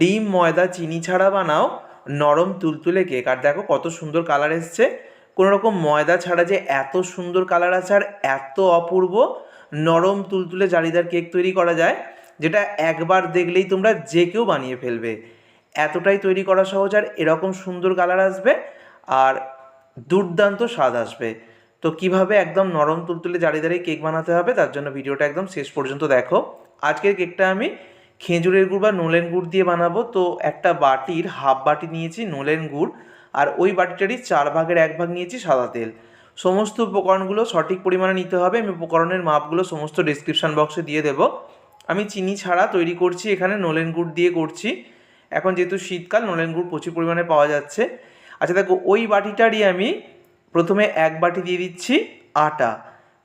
ডিম, ময়দা, চিনি ছাড়া বানাও, নরম তুলতুলে কেক আর দেখো কত সুন্দর কালার এসছে। কোনো রকম ময়দা ছাড়া যে এত সুন্দর কালার আছে আর এত অপূর্ব, নরম তুলতুলে জালিদার কেক তৈরি করা যায়, যেটা একবার দেখলেই তোমরা যে কেউ বানিয়ে ফেলবে। এতটাই তৈরি করা সহজ আর এরকম সুন্দর কালার আসবে আর দুর্দান্ত স্বাদ আসবে। তো কীভাবে একদম নরম তুলতুলে জালিদারে কেক বানাতে হবে, তার জন্য ভিডিওটা একদম শেষ পর্যন্ত দেখো। আজকের কেকটা আমি খেজুরের গুড় বা নোলেন গুড় দিয়ে বানাবো। তো একটা বাটির হাফ বাটি নিয়েছি নোলেন গুড় আর ওই বাটিটারই চার ভাগের এক ভাগ নিয়েছি সাদা তেল। সমস্ত উপকরণগুলো সঠিক পরিমাণে নিতে হবে। আমি উপকরণের মাপগুলো সমস্ত ডিসক্রিপশান বক্সে দিয়ে দেবো। আমি চিনি ছাড়া তৈরি করছি, এখানে নোলেন গুড় দিয়ে করছি। এখন যেহেতু শীতকাল, নোলেন গুড় প্রচুর পরিমাণে পাওয়া যাচ্ছে। আচ্ছা দেখো, ওই বাটিটারই আমি প্রথমে এক বাটি দিয়ে দিচ্ছি আটা।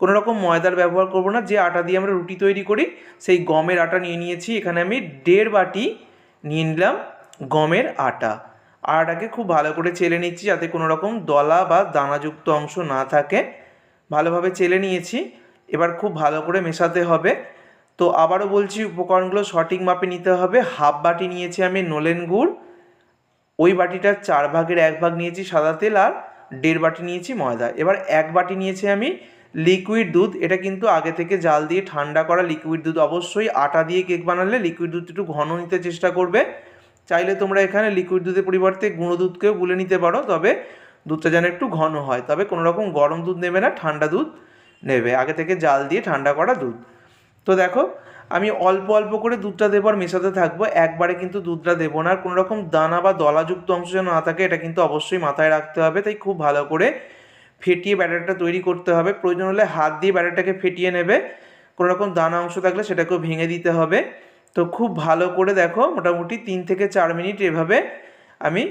কোনো রকম ময়দার ব্যবহার করব না, যে আটা দিয়ে আমরা রুটি তৈরি করি, সেই গমের আটা নিয়ে নিয়েছি, এখানে আমি দেড় বাটি নিয়ে নিলাম গমের আটা। আটাকে খুব ভালো করে চেলে নিচ্ছি যাতে কোনো রকম দলা বা দানাযুক্ত অংশ না থাকে। ভালোভাবে চেলে নিয়েছি, এবার খুব ভালো করে মেশাতে হবে। তো আবারও বলছি, উপকরণগুলো সঠিক মাপে নিতে হবে। হাফ বাটি নিয়েছি আমি নোলেন গুড়, ওই বাটিটার চার ভাগের এক ভাগ নিয়েছি সাদা তেল আর দেড় বাটি নিয়েছি ময়দা। এবার এক বাটি নিয়েছি আমি লিকুইড দুধ, এটা কিন্তু আগে থেকে জাল দিয়ে ঠান্ডা করা লিকুইড দুধ। অবশ্যই আটা দিয়ে কেক বানালে লিকুইড দুধ একটু ঘন নিতে চেষ্টা করবে। চাইলে তোমরা এখানে লিকুইড দুধের পরিবর্তে গুঁড়ো দুধকেও গুলে নিতে পারো, তবে দুধটা যেন একটু ঘন হয়। তবে কোনো রকম গরম দুধ নেবে না, ঠান্ডা দুধ নেবে। আগে থেকে জাল দিয়ে ঠান্ডা করা দুধ। তো দেখো, আমি অল্প অল্প করে দুধটা দেবো আর মেশাতে থাকব। একবারে কিন্তু দুধটা দেবো না। আর কোনো রকম দানা বা দলাযুক্ত অংশ যেন না থাকে, এটা কিন্তু অবশ্যই মাথায় রাখতে হবে। তাই খুব ভালো করে ফেটিয়ে ব্যাটারটা তৈরি করতে হবে। প্রয়োজন হলে হাত দিয়ে ব্যাটারটাকে ফেটিয়ে নেবে। কোনো রকম দানা অংশ থাকলে সেটাকেও ভেঙে দিতে হবে। তো খুব ভালো করে দেখো, মোটামুটি তিন থেকে চার মিনিট এভাবে আমি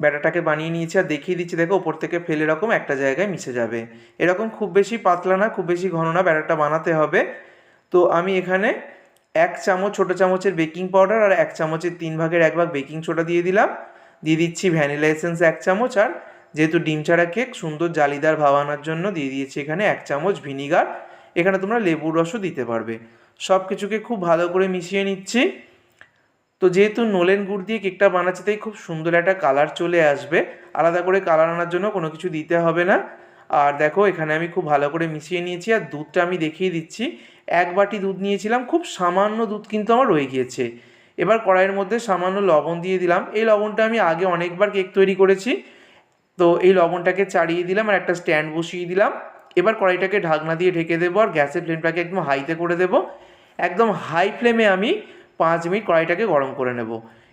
ব্যাটারটাকে বানিয়ে নিয়েছি আর দেখিয়ে দিচ্ছি। দেখো, ওপর থেকে ফেলে এরকম একটা জায়গায় মিশে যাবে। এরকম খুব বেশি পাতলা না, খুব বেশি ঘন না ব্যাটারটা বানাতে হবে। তো আমি এখানে এক চামচ ছোটো চামচের বেকিং পাউডার আর এক চামচের তিন ভাগের এক ভাগ বেকিং সোডা দিয়ে দিলাম। দিয়ে দিচ্ছি ভ্যানিলা এসেন্স এক চামচ আর যেহেতু ডিম ছাড়া কেক, সুন্দর জালিদার ভাব আনার জন্য দিয়ে দিয়েছি এখানে এক চামচ ভিনিগার। এখানে তোমরা লেবুর রসও দিতে পারবে। সব কিছুকে খুব ভালো করে মিশিয়ে নিচ্ছি। তো যেহেতু নোলেন গুড় দিয়ে কেকটা বানাচ্ছি, তাই খুব সুন্দর একটা কালার চলে আসবে। আলাদা করে কালার আনার জন্য কোনো কিছু দিতে হবে না। আর দেখো, এখানে আমি খুব ভালো করে মিশিয়ে নিয়েছি আর দুধটা আমি দেখিয়ে দিচ্ছি। এক বাটি দুধ নিয়েছিলাম, খুব সামান্য দুধ কিন্তু আমার রয়ে গিয়েছে। এবার কড়াইয়ের মধ্যে সামান্য লবণ দিয়ে দিলাম। এই লবণটা আমি আগে অনেকবার কেক তৈরি করেছি। তো এই লবণটাকে চাড়িয়ে দিলাম আর একটা স্ট্যান্ড বসিয়ে দিলাম। এবার কড়াইটাকে ঢাকনা দিয়ে ঢেকে দেবো আর গ্যাসের ফ্লেমটাকে একদম হাইতে করে দেবো। একদম হাই ফ্লেমে আমি পাঁচ মিনিট কড়াইটাকে গরম করে নেব।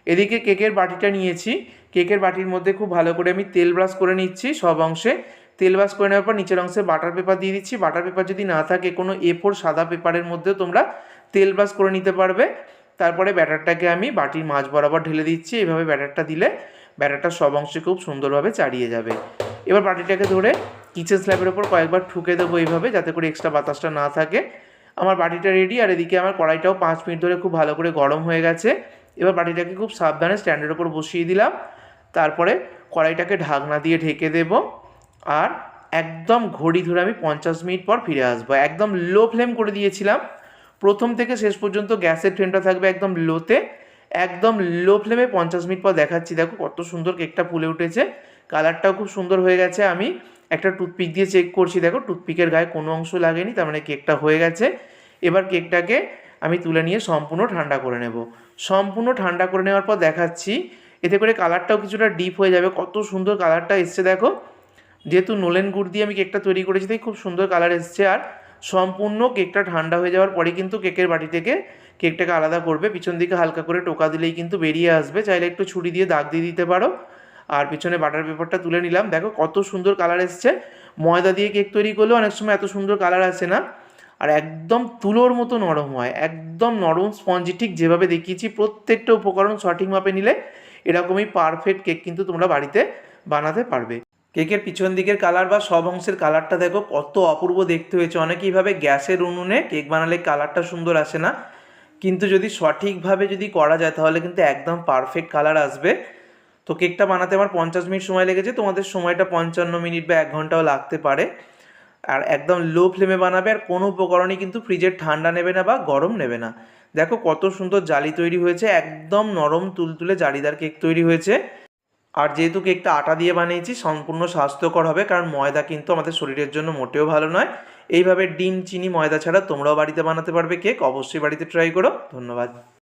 এদিকে কেকের বাটিটা নিয়েছি। কেকের বাটির মধ্যে খুব ভালো করে আমি তেল ব্রাশ করে নিচ্ছি সব অংশে। তেল ব্রাশ করে নেওয়ার পর নিচের অংশে বাটার পেপার দিয়ে দিচ্ছি। বাটার পেপার যদি না থাকে কোনো এ ফোর সাদা পেপারের মধ্যেও তোমরা তেল ব্রাশ করে নিতে পারবে। তারপরে ব্যাটারটাকে আমি বাটির মাঝ বরাবর ঢেলে দিচ্ছি। এভাবে ব্যাটারটা দিলে ব্যাটারটা সব অংশে খুব সুন্দরভাবে চাড়িয়ে যাবে। এবার বাটিটাকে ধরে কিচেন স্ল্যাবের ওপর কয়েকবার ঠুকে দেবো এইভাবে যাতে করে এক্সট্রা বাতাসটা না থাকে। আমার বাটিটা রেডি আর এদিকে আমার কড়াইটাও পাঁচ মিনিট ধরে খুব ভালো করে গরম হয়ে গেছে। এবার বাটিটাকে খুব সাবধানে স্ট্যান্ডের ওপর বসিয়ে দিলাম। তারপরে কড়াইটাকে ঢাকনা দিয়ে ঢেকে দেব। আর একদম ঘড়ি ধরে আমি পঞ্চাশ মিনিট পর ফিরে আসব। একদম লো ফ্লেম করে দিয়েছিলাম। প্রথম থেকে শেষ পর্যন্ত গ্যাসের ফ্লেমটা থাকবে একদম লোতে একদম লো ফ্লেমে পঞ্চাশ মিনিট পর দেখাচ্ছি। দেখো কত সুন্দর কেকটা ফুলে উঠেছে। কালারটাও খুব সুন্দর হয়ে গেছে। আমি একটা টুথপিক দিয়ে চেক করছি। দেখো টুথপিকের গায়ে কোনো অংশ লাগেনি, তার মানে কেকটা হয়ে গেছে। এবার কেকটাকে আমি তুলে নিয়ে সম্পূর্ণ ঠান্ডা করে নেব। সম্পূর্ণ ঠান্ডা করে নেওয়ার পর দেখাচ্ছি। এতে করে কালারটাও কিছুটা ডিপ হয়ে যাবে। কত সুন্দর কালারটা এসছে, দেখো। যেহেতু নোলেন গুড় দিয়ে আমি কেকটা তৈরি করেছি, তাই খুব সুন্দর কালার এসছে। আর সম্পূর্ণ কেকটা ঠান্ডা হয়ে যাওয়ার পরে কিন্তু কেকের বাটি থেকে কেকটাকে আলাদা করবে, পিছন দিকে হালকা করে টোকা দিলেই কিন্তু বেরিয়ে আসবে। চাইলে একটু ছুরি দিয়ে দাগ দিয়ে দিতে পারো। আর পিছনে বাটার পেপারটা তুলে নিলাম। দেখো কত সুন্দর কালার এসছে। ময়দা দিয়ে কেক তৈরি করলেও অনেক সময় এত সুন্দর কালার আসে না। আর একদম তুলোর মতো নরম হয়। একদম নরম স্পঞ্জি ঠিক যেভাবে দেখিয়েছি, প্রত্যেকটা উপকরণ সঠিক মাপে নিলে এরকমই পারফেক্ট কেক কিন্তু তোমরা বাড়িতে বানাতে পারবে। কেকের পিছন দিকের কালার বা সব অংশের কালারটা দেখো, কত অপূর্ব দেখতে হয়েছে। অনেকেই ভাবে গ্যাসের উনুনে কেক বানালে কালারটা সুন্দর আসে না। কিন্তু যদি সঠিকভাবে যদি করা যায়, তাহলে কিন্তু একদম পারফেক্ট কালার আসবে। তো কেকটা বানাতে আমার পঞ্চাশ মিনিট সময় লেগেছে, তোমাদের সময়টা পঞ্চান্ন মিনিট বা এক ঘন্টাও লাগতে পারে। আর একদম লো ফ্লেমে বানাবে, আর কোনো উপকরণই কিন্তু ফ্রিজের ঠান্ডা নেবে না বা গরম নেবে না। দেখো কত সুন্দর জালি তৈরি হয়েছে, একদম নরম তুলতুলে জালিদার কেক তৈরি হয়েছে। আর যেহেতু কেকটা আটা দিয়ে বানিয়েছি, সম্পূর্ণ স্বাস্থ্যকর হবে, কারণ ময়দা কিন্তু আমাদের শরীরের জন্য মোটেও ভালো নয়। এইভাবে ডিম, চিনি, ময়দা ছাড়া তোমরাও বাড়িতে বানাতে পারবে কেক, অবশ্যই বাড়িতে ট্রাই করো। ধন্যবাদ।